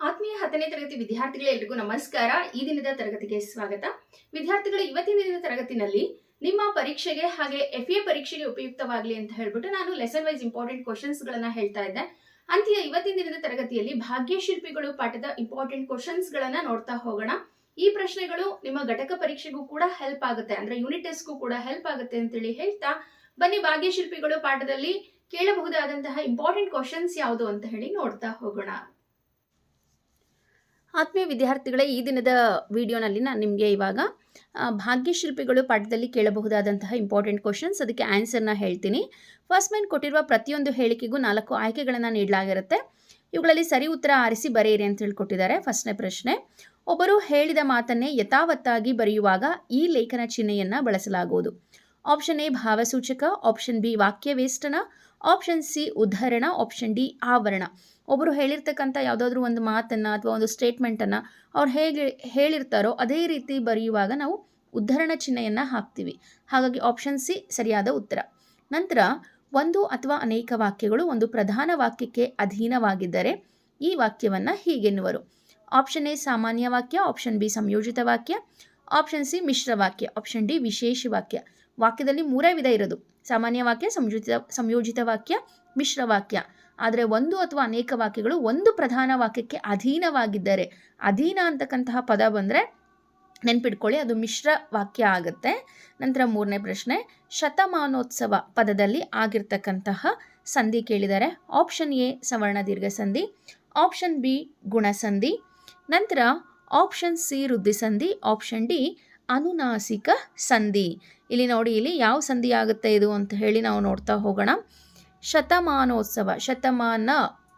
ಆತ್ಮೀಯ ಹತ್ತನೇ ತರಗತಿ ವಿದ್ಯಾರ್ಥಿಗಳೆಲ್ಲರಿಗೂ ನಮಸ್ಕಾರ. ಈ ದಿನದ ತರಗತಿಗೆ ಸ್ವಾಗತ. ವಿದ್ಯಾರ್ಥಿಗಳು ಇವತ್ತಿನ ದಿನದ ತರಗತಿನಲ್ಲಿ ನಿಮ್ಮ ಪರೀಕ್ಷೆಗೆ ಹಾಗೆ ಎಫ್ ಎ ಪರೀಕ್ಷೆಗೆ ಉಪಯುಕ್ತವಾಗಲಿ ಅಂತ ಹೇಳ್ಬಿಟ್ಟು ನಾನು ಲೆಸನ್ ವೈಸ್ ಇಂಪಾರ್ಟೆಂಟ್ ಕ್ವಶನ್ಸ್ ಗಳನ್ನ ಹೇಳ್ತಾ ಇದ್ದೆ. ಅಂತ್ಯ ಇವತ್ತಿನ ದಿನದ ತರಗತಿಯಲ್ಲಿ ಭಾಗ್ಯಶಿಲ್ಪಿಗಳು ಪಾಠದ ಇಂಪಾರ್ಟೆಂಟ್ ಕ್ವಶನ್ಸ್ ಗಳನ್ನ ನೋಡ್ತಾ ಹೋಗೋಣ. ಈ ಪ್ರಶ್ನೆಗಳು ನಿಮ್ಮ ಘಟಕ ಪರೀಕ್ಷೆಗೂ ಕೂಡ ಹೆಲ್ಪ್ ಆಗುತ್ತೆ. ಅಂದ್ರೆ ಯೂನಿಟ್ ಟೆಸ್ಟ್ಗೂ ಕೂಡ ಹೆಲ್ಪ್ ಆಗುತ್ತೆ ಅಂತೇಳಿ ಹೇಳ್ತಾ ಬನ್ನಿ ಭಾಗ್ಯಶಿಲ್ಪಿಗಳು ಪಾಠದಲ್ಲಿ ಕೇಳಬಹುದಾದಂತಹ ಇಂಪಾರ್ಟೆಂಟ್ ಕ್ವಶನ್ಸ್ ಯಾವುದು ಅಂತ ಹೇಳಿ ನೋಡ್ತಾ ಹೋಗೋಣ. ಆತ್ಮೀಯ ವಿದ್ಯಾರ್ಥಿಗಳೇ, ಈ ದಿನದ ವಿಡಿಯೋನಲ್ಲಿ ನಾನು ನಿಮಗೆ ಇವಾಗ ಭಾಗ್ಯಶಿಲ್ಪಿಗಳು ಪಾಠದಲ್ಲಿ ಕೇಳಬಹುದಾದಂತಹ ಇಂಪಾರ್ಟೆಂಟ್ ಕ್ವಶನ್ಸ್ ಅದಕ್ಕೆ ಆನ್ಸರ್ನ ಹೇಳ್ತೀನಿ. ಫಸ್ಟ್ ಮೈನ್ ಕೊಟ್ಟಿರುವ ಪ್ರತಿಯೊಂದು ಹೇಳಿಕೆಗೂ ನಾಲ್ಕು ಆಯ್ಕೆಗಳನ್ನು ನೀಡಲಾಗಿರುತ್ತೆ. ಇವುಗಳಲ್ಲಿ ಸರಿ ಉತ್ತರ ಆರಿಸಿ ಬರೆಯಿರಿ ಅಂತ ಹೇಳ್ಕೊಟ್ಟಿದ್ದಾರೆ ಫಸ್ಟ್ನೇ ಪ್ರಶ್ನೆ. ಒಬ್ಬರು ಹೇಳಿದ ಮಾತನ್ನೇ ಯಥಾವತ್ತಾಗಿ ಬರೆಯುವಾಗ ಈ ಲೇಖನ ಚಿಹ್ನೆಯನ್ನು ಬಳಸಲಾಗುವುದು. ಆಪ್ಷನ್ ಎ ಭಾವಸೂಚಕ ಆಪ್ಷನ್ ಬಿ ವಾಕ್ಯವೇಷ್ಟನ ಆಪ್ಷನ್ ಸಿ ಉದ್ಧರಣ. ಆಪ್ಷನ್ ಡಿ ಆವರಣ. ಒಬ್ಬರು ಹೇಳಿರ್ತಕ್ಕಂಥ ಯಾವುದಾದ್ರೂ ಒಂದು ಮಾತನ್ನು ಅಥವಾ ಒಂದು ಸ್ಟೇಟ್ಮೆಂಟನ್ನು ಅವ್ರು ಹೇಗೆ ಹೇಳಿರ್ತಾರೋ ಅದೇ ರೀತಿ ಬರೆಯುವಾಗ ನಾವು ಉದ್ಧರಣ ಚಿಹ್ನೆಯನ್ನು ಹಾಕ್ತೀವಿ. ಹಾಗಾಗಿ ಆಪ್ಷನ್ ಸಿ ಸರಿಯಾದ ಉತ್ತರ. ನಂತರ, ಒಂದು ಅಥವಾ ಅನೇಕ ವಾಕ್ಯಗಳು ಒಂದು ಪ್ರಧಾನ ವಾಕ್ಯಕ್ಕೆ ಅಧೀನವಾಗಿದ್ದರೆ ಈ ವಾಕ್ಯವನ್ನು ಹೀಗೆನ್ನುವರು. ಆಪ್ಷನ್ ಎ ಸಾಮಾನ್ಯ ವಾಕ್ಯ. ಆಪ್ಷನ್ ಬಿ ಸಂಯೋಜಿತ ವಾಕ್ಯ. ಆಪ್ಷನ್ ಸಿ ಮಿಶ್ರ ವಾಕ್ಯ. ಆಪ್ಷನ್ ಡಿ ವಿಶೇಷ ವಾಕ್ಯ. ವಾಕ್ಯದಲ್ಲಿ ಮೂರೇ ವಿಧ ಇರೋದು. ಸಾಮಾನ್ಯ ವಾಕ್ಯ, ಸಂಯೋಜಿತ ಸಂಯೋಜಿತ ವಾಕ್ಯ, ಮಿಶ್ರ ವಾಕ್ಯ. ಆದರೆ ಒಂದು ಅಥವಾ ಅನೇಕ ವಾಕ್ಯಗಳು ಒಂದು ಪ್ರಧಾನ ವಾಕ್ಯಕ್ಕೆ ಅಧೀನವಾಗಿದ್ದರೆ, ಅಧೀನ ಅಂತಕ್ಕಂತಹ ಪದ ಬಂದರೆ ನೆನ್ಪಿಟ್ಕೊಳ್ಳಿ, ಅದು ಮಿಶ್ರ ವಾಕ್ಯ ಆಗುತ್ತೆ. ನಂತರ ಮೂರನೇ ಪ್ರಶ್ನೆ, ಶತಮಾನೋತ್ಸವ ಪದದಲ್ಲಿ ಆಗಿರ್ತಕ್ಕಂತಹ ಸಂಧಿ ಕೇಳಿದ್ದಾರೆ ಆಪ್ಷನ್ ಎ, ಸವರ್ಣ ದೀರ್ಘ ಸಂಧಿ ಆಪ್ಷನ್ ಬಿ, ಗುಣಸಂಧಿ. ನಂತರ ಆಪ್ಷನ್ ಸಿ ವೃದ್ಧಿ ಸಂಧಿ ಆಪ್ಷನ್ ಡಿ ಅನುನಾಸಿಕ ಸಂಧಿ. ಇಲ್ಲಿ ನೋಡಿ, ಇಲ್ಲಿ ಯಾವ ಸಂಧಿ ಆಗುತ್ತೆ ಇದು ಅಂತ ಹೇಳಿ ನಾವು ನೋಡ್ತಾ ಹೋಗೋಣ. ಶತಮಾನೋತ್ಸವ. ಶತಮಾನ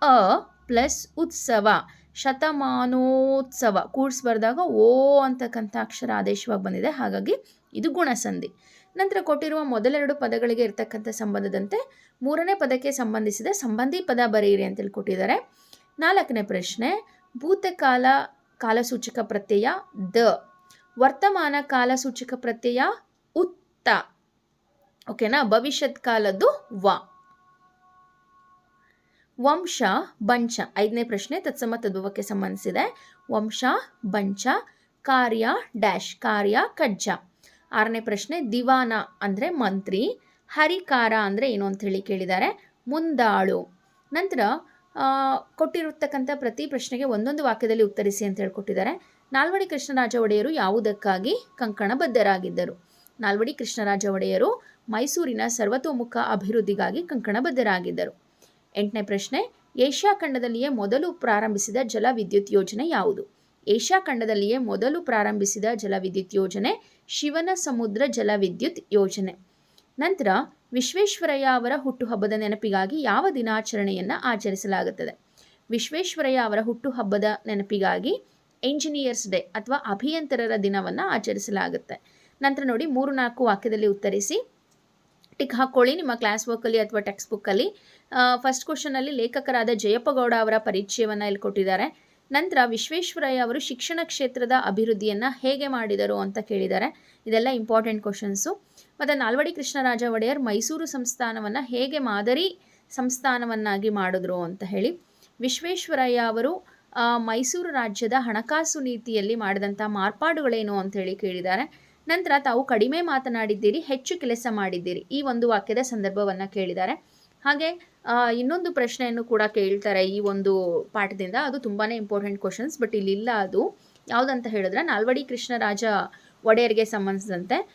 ಅ ಪ್ಲಸ್ ಉತ್ಸವ. ಶತಮಾನೋತ್ಸವ. ಕೂಡ್ಸ್ ಬರೆದಾಗ ಓ ಅಂತಕ್ಕಂಥ ಅಕ್ಷರ ಆದೇಶವಾಗಿ ಬಂದಿದೆ. ಹಾಗಾಗಿ ಇದು ಗುಣಸಂಧಿ. ನಂತರ ಕೊಟ್ಟಿರುವ ಮೊದಲೆರಡು ಪದಗಳಿಗೆ ಇರತಕ್ಕಂಥ ಸಂಬಂಧದಂತೆ ಮೂರನೇ ಪದಕ್ಕೆ ಸಂಬಂಧಿಸಿದ ಸಂಬಂಧಿ ಪದ ಬರೆಯಿರಿ ಅಂತೇಳಿ ಕೊಟ್ಟಿದ್ದಾರೆ. ನಾಲ್ಕನೇ ಪ್ರಶ್ನೆ, ಭೂತಕಾಲ ಕಾಲಸೂಚಕ ಪ್ರತ್ಯಯ ದ. ವರ್ತಮಾನ ಕಾಲಸೂಚಕ ಪ್ರತ್ಯಯ ಉತ್ತ. ಓಕೆನಾ? ಭವಿಷ್ಯತ್ ಕಾಲದ್ದು ವ. ವಂಶ, ಬಂಚ. ಐದನೇ ಪ್ರಶ್ನೆ ತತ್ಸಮ ತದ್ಭವಕ್ಕೆ ಸಂಬಂಧಿಸಿದೆ. ವಂಶ, ಬಂಚ, ಕಾರ್ಯ, ಡ್ಯಾಶ್, ಕಾರ್ಯ ಕಜ್ಜ ಆರನೇ ಪ್ರಶ್ನೆ, ದಿವಾನ ಅಂದರೆ ಮಂತ್ರಿ. ಹರಿಕಾರ ಅಂದರೆ ಏನು ಅಂತ ಹೇಳಿ ಕೇಳಿದ್ದಾರೆ. ಮುಂದಾಳು. ನಂತರ ಕೊಟ್ಟಿರತಕ್ಕಂಥ ಪ್ರತಿ ಪ್ರಶ್ನೆಗೆ ಒಂದೊಂದು ವಾಕ್ಯದಲ್ಲಿ ಉತ್ತರಿಸಿ ಅಂತ ಹೇಳ್ಕೊಟ್ಟಿದ್ದಾರೆ. ನಾಲ್ವಡಿ ಕೃಷ್ಣರಾಜ ಒಡೆಯರು ಯಾವುದಕ್ಕಾಗಿ ಕಂಕಣಬದ್ಧರಾಗಿದ್ದರು? ನಾಲ್ವಡಿ ಕೃಷ್ಣರಾಜ ಒಡೆಯರು ಮೈಸೂರಿನ ಸರ್ವತೋಮುಖ ಅಭಿವೃದ್ಧಿಗಾಗಿ ಕಂಕಣಬದ್ಧರಾಗಿದ್ದರು. ಎಂಟನೇ ಪ್ರಶ್ನೆ, ಏಷ್ಯಾ ಖಂಡದಲ್ಲಿಯೇ ಮೊದಲು ಪ್ರಾರಂಭಿಸಿದ ಜಲ ವಿದ್ಯುತ್ ಯೋಜನೆ ಯಾವುದು? ಏಷ್ಯಾ ಖಂಡದಲ್ಲಿಯೇ ಮೊದಲು ಪ್ರಾರಂಭಿಸಿದ ಜಲವಿದ್ಯುತ್ ಯೋಜನೆ ಶಿವನ ಸಮುದ್ರ ಜಲವಿದ್ಯುತ್ ಯೋಜನೆ. ನಂತರ ವಿಶ್ವೇಶ್ವರಯ್ಯ ಅವರ ಹುಟ್ಟುಹಬ್ಬದ ನೆನಪಿಗಾಗಿ ಯಾವ ದಿನಾಚರಣೆಯನ್ನು ಆಚರಿಸಲಾಗುತ್ತದೆ? ವಿಶ್ವೇಶ್ವರಯ್ಯ ಅವರ ಹುಟ್ಟುಹಬ್ಬದ ನೆನಪಿಗಾಗಿ ಎಂಜಿನಿಯರ್ಸ್ ಡೇ ಅಥವಾ ಅಭಿಯಂತರರ ದಿನವನ್ನು ಆಚರಿಸಲಾಗುತ್ತೆ. ನಂತರ ನೋಡಿ ಮೂರು ನಾಲ್ಕು ವಾಕ್ಯದಲ್ಲಿ ಉತ್ತರಿಸಿ. ಟಿಕ್ ಹಾಕ್ಕೊಳ್ಳಿ ನಿಮ್ಮ ಕ್ಲಾಸ್ ವರ್ಕಲ್ಲಿ ಅಥವಾ ಟೆಕ್ಸ್ಟ್ ಬುಕ್ಕಲ್ಲಿ ಫಸ್ಟ್ ಕ್ವಶನಲ್ಲಿ ಲೇಖಕರಾದ ಜಯಪ್ಪಗೌಡ ಅವರ ಪರಿಚಯವನ್ನು ಇಲ್ಲಿ ಕೊಟ್ಟಿದ್ದಾರೆ. ನಂತರ ವಿಶ್ವೇಶ್ವರಯ್ಯ ಅವರು ಶಿಕ್ಷಣ ಕ್ಷೇತ್ರದ ಅಭಿವೃದ್ಧಿಯನ್ನು ಹೇಗೆ ಮಾಡಿದರು ಅಂತ ಕೇಳಿದ್ದಾರೆ. ಇದೆಲ್ಲ ಇಂಪಾರ್ಟೆಂಟ್ ಕ್ವಶನ್ಸು ಮತ್ತು ನಾಲ್ವಡಿ ಕೃಷ್ಣರಾಜ ಒಡೆಯರ್ ಮೈಸೂರು ಸಂಸ್ಥಾನವನ್ನು ಹೇಗೆ ಮಾದರಿ ಸಂಸ್ಥಾನವನ್ನಾಗಿ ಮಾಡಿದ್ರು ಅಂತ ಹೇಳಿ. ವಿಶ್ವೇಶ್ವರಯ್ಯ ಅವರು ಮೈಸೂರು ರಾಜ್ಯದ ಹಣಕಾಸು ನೀತಿಯಲ್ಲಿ ಮಾಡಿದಂಥ ಮಾರ್ಪಾಡುಗಳೇನು ಅಂತ ಹೇಳಿ ಕೇಳಿದ್ದಾರೆ. ನಂತರ ತಾವು ಕಡಿಮೆ ಮಾತನಾಡಿದ್ದೀರಿ, ಹೆಚ್ಚು ಕೆಲಸ ಮಾಡಿದ್ದೀರಿ ಈ ಒಂದು ವಾಕ್ಯದ ಸಂದರ್ಭವನ್ನು ಕೇಳಿದ್ದಾರೆ. ಹಾಗೆ ಇನ್ನೊಂದು ಪ್ರಶ್ನೆಯನ್ನು ಕೂಡ ಕೇಳ್ತಾರೆ ಈ ಒಂದು ಪಾಠದಿಂದ. ಅದು ತುಂಬಾ ಇಂಪಾರ್ಟೆಂಟ್ ಕ್ವಶನ್ಸ್ ಬಟ್ ಇಲ್ಲಿಲ್ಲ ಅದು. ಯಾವುದಂತ ಹೇಳಿದ್ರೆ, ನಾಲ್ವಡಿ ಕೃಷ್ಣರಾಜ ಒಡೆಯರ್ಗೆ ಸಂಬಂಧಿಸಿದಂತೆ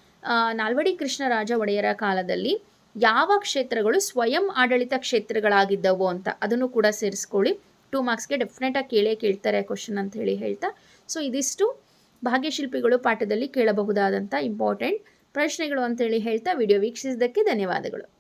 ನಾಲ್ವಡಿ ಕೃಷ್ಣರಾಜ ಒಡೆಯರ ಕಾಲದಲ್ಲಿ ಯಾವ ಕ್ಷೇತ್ರಗಳು ಸ್ವಯಂ ಆಡಳಿತ ಕ್ಷೇತ್ರಗಳಾಗಿದ್ದವು ಅಂತ ಅದನ್ನು ಕೂಡ ಸೇರಿಸ್ಕೊಳ್ಳಿ. ಟೂ ಮಾರ್ಕ್ಸ್ಗೆ ಡೆಫಿನೆಟಾಗಿ ಕೇಳೇ ಕೇಳ್ತಾರೆ ಕ್ವಶನ್ ಅಂತ ಹೇಳಿ ಹೇಳ್ತಾ. ಸೊ ಇದಿಷ್ಟು. ಭಾಗ್ಯಶಿಲ್ಪಿಗಳು ಪಾಠದಲ್ಲಿ ಕೇಳಬಹುದಾದಂಥ ಇಂಪಾರ್ಟೆಂಟ್ ಪ್ರಶ್ನೆಗಳು ಅಂತೇಳಿ ಹೇಳ್ತಾ. ವಿಡಿಯೋ ವೀಕ್ಷಿಸಿದ್ದಕ್ಕೆ ಧನ್ಯವಾದಗಳು.